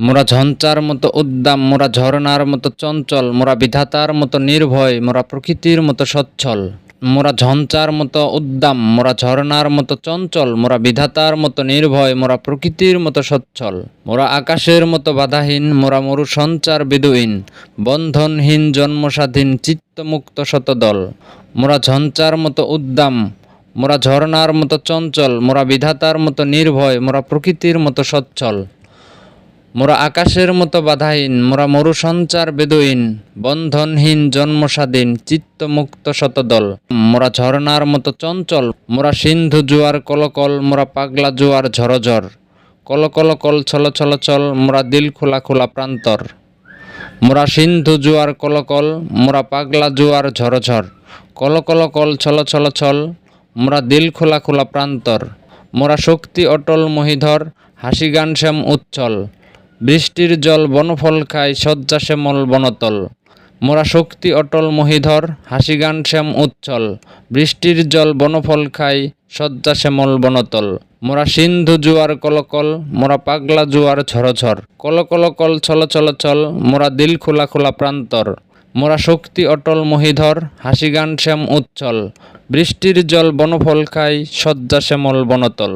মোরা ঝঞ্চার মতো উদ্দাম, মোরা ঝরনার মতো চঞ্চল, মোরা বিধাতার মতো নির্ভয়, মোরা প্রকৃতির মতো সচ্ছল। মোরা ঝঞ্চার মতো উদ্দাম, মোরা ঝরনার মতো চঞ্চল, মোরা বিধাতার মতো নির্ভয়, মোরা প্রকৃতির মতো সচ্ছল, মোরা আকাশের মতো বাধাহীন, মোরা মরু সঞ্চার বিদুহীন বন্ধনহীন জন্মস্বাধীন চিত্তমুক্ত শতদল, মোরা ঝঞ্চার মতো উদ্দাম, মোরা ঝরনার মতো চঞ্চল, মোরা বিধাতার মতো নির্ভয়, মোরা প্রকৃতির মতো সচ্ছল। মোরা আকাশের মতো বাধাহীন, মোরা মরু সঞ্চার বেদুইন, বন্ধনহীন জন্মস্বাধীন, চিত্তমুক্ত শতদল। মোরা ঝরনার মতো চঞ্চল, মোরা সিন্ধু জুয়ার কলকল, মোরা পাগলা জুয়ার ঝরঝর। কল কল ছল ছল চল মোরা দিল খোলা খোলা প্রান্তর। মোরা সিন্ধু জুয়ার কলকল, মোরা পাগলা জুয়ার ঝরঝর। কল কল কল ছল ছল ছল, মোরা দিল খোলা খোলা প্রান্তর। মোরা শক্তি অটল মহিধর হাসি গান শ্যাম উচ্ছল। বৃষ্টির জল বনফল খায় শয্যা শ্যামল বনতল। মোরা শক্তি অটল মহিধর হাসি গান শ্যাম উচ্ছল। বৃষ্টির জল বনফল খায় শয্যা শ্যামল বনতল। মোরা সিন্ধু জুয়ার কলকল, মোরা পাগলা জুয়ার ঝরঝর। কল কল ছল ছল চল মোরা দিল খোলা খোলা প্রান্তর। মোরা শক্তি অটল মহিধর হাসি গান শ্যাম উচ্ছল। বৃষ্টির জল বনফল খায় শয্যা শ্যামল বনতল।